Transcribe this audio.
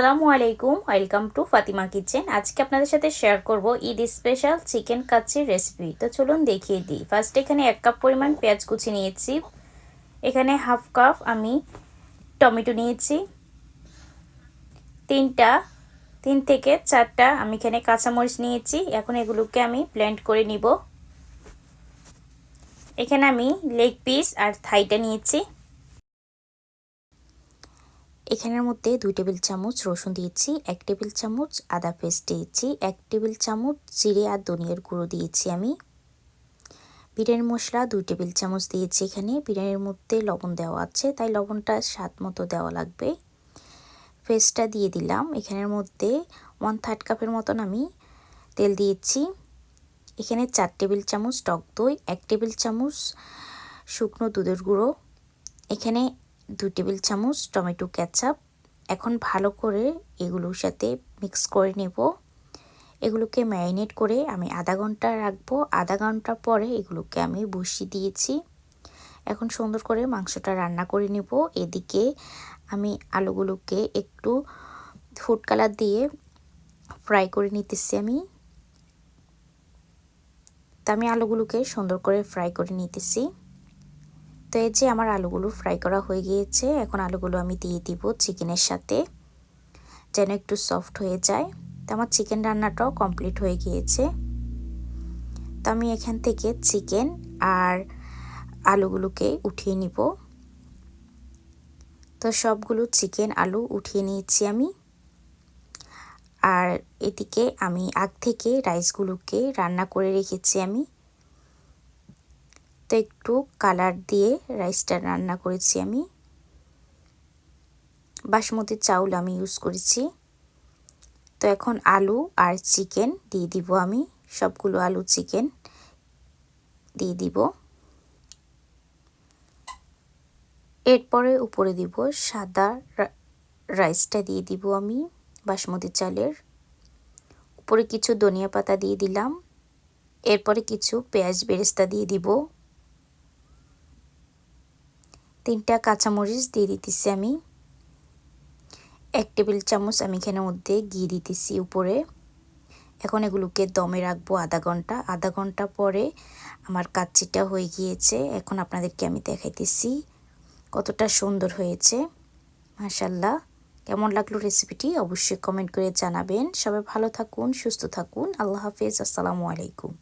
আসসালামু আলাইকুম, welcome to Fatima kitchen. আজকে আপনাদের সাথে শেয়ার করব ঈদ স্পেশাল চিকেন কাচ্চির রেসিপি। তো চলুন দেখিয়ে দিই। ফার্স্ট এখানে এক কাপ পরিমাণ পেঁয়াজ কুচি নিয়েছি। এখানে হাফ কাপ আমি টমেটো নিয়েছি। তিনটা, তিন থেকে চারটা আমি এখানে কাঁচামরিচ নিয়েছি। এখন এগুলোকে আমি ব্লেন্ড করে নিব। এখানে আমি লেগ পিস আর থাইটা নিয়েছি। এখানের মধ্যে দুই টেবিল চামচ রসুন দিয়েছি, এক টেবিল চামচ আদা পেস্ট দিয়েছি, এক টেবিল চামচ জিরে আর ধনিয়ার গুঁড়ো দিয়েছি আমি। বিরিয়ানি মশলা দুই টেবিল চামচ দিয়েছি এখানে। বিরিয়ানির মধ্যে লবণ দেওয়া আছে, তাই লবণটা স্বাদ মতো দেওয়া লাগবে। পেস্টটা দিয়ে দিলাম। এখানের মধ্যে ওয়ান থার্ড কাপের মতন আমি তেল দিয়েছি। এখানে চার টেবিল চামচ টক দই, এক টেবিল চামচ শুকনো দুধের গুঁড়ো। এখানে দুই টেবিল চামচ টমেটো ক্যাচাপ এখন ভালো করে এগুলোর সাথে মিক্স করে নেব। এগুলোকে ম্যারিনেট করে আমি আধা ঘণ্টা রাখব। আধা ঘণ্টা পরে এগুলোকে আমি বসিয়ে দিয়েছি। এখন সুন্দর করে মাংসটা রান্না করে নেব। এদিকে আমি আলুগুলোকে একটু ফুড কালার দিয়ে ফ্রাই করে নিতেছি আমি। তা আমি আলুগুলোকে সুন্দর করে ফ্রাই করে নিতেছি। তো এই যে আমার আলুগুলো ফ্রাই করা হয়ে গিয়েছে, এখন আলুগুলো আমি দিয়ে দিব চিকেনের সাথে, যেন একটু সফট হয়ে যায়। তো আমার চিকেন রান্নাটাও কমপ্লিট হয়ে গিয়েছে। তো আমি এখান থেকে চিকেন আর আলুগুলোকে উঠিয়ে নিব। তো সবগুলো চিকেন আলু উঠিয়ে নিয়েছি আমি। আর এদিকে আমি আগ থেকে রাইসগুলোকে রান্না করে রেখেছি আমি। তো একটু কালার দিয়ে রাইসটা রান্না করেছি আমি। বাসমতি চাউল আমি ইউজ করেছি। তো এখন আলু আর চিকেন দিয়ে দিব আমি। সবগুলো আলু, চিকেন দিয়ে দিব। এরপরে উপরে দিব সাদা রাইসটা দিয়ে দিব আমি বাসমতি চালের। উপরে কিছু ধনিয়া পাতা দিয়ে দিলাম। এরপরে কিছু পেঁয়াজ বেরেস্তা দিয়ে দিব। তিনটা কাঁচামরিচ দিয়ে দিতেছি আমি। এক টেবিল চামচ আমি এখানের মধ্যে ঘি দিতেছি উপরে। এখন এগুলোকে দমে রাখব আধা ঘণ্টা। আধা ঘণ্টা পরে আমার কাচ্চিটা হয়ে গিয়েছে। এখন আপনাদেরকে আমি দেখাইতেছি কতটা সুন্দর হয়েছে। মাশাল্লাহ কেমন লাগল রেসিপিটি অবশ্যই কমেন্ট করে জানাবেন। সবাই ভালো থাকুন, সুস্থ থাকুন। আল্লাহ হাফেজ। আসসালামু আলাইকুম।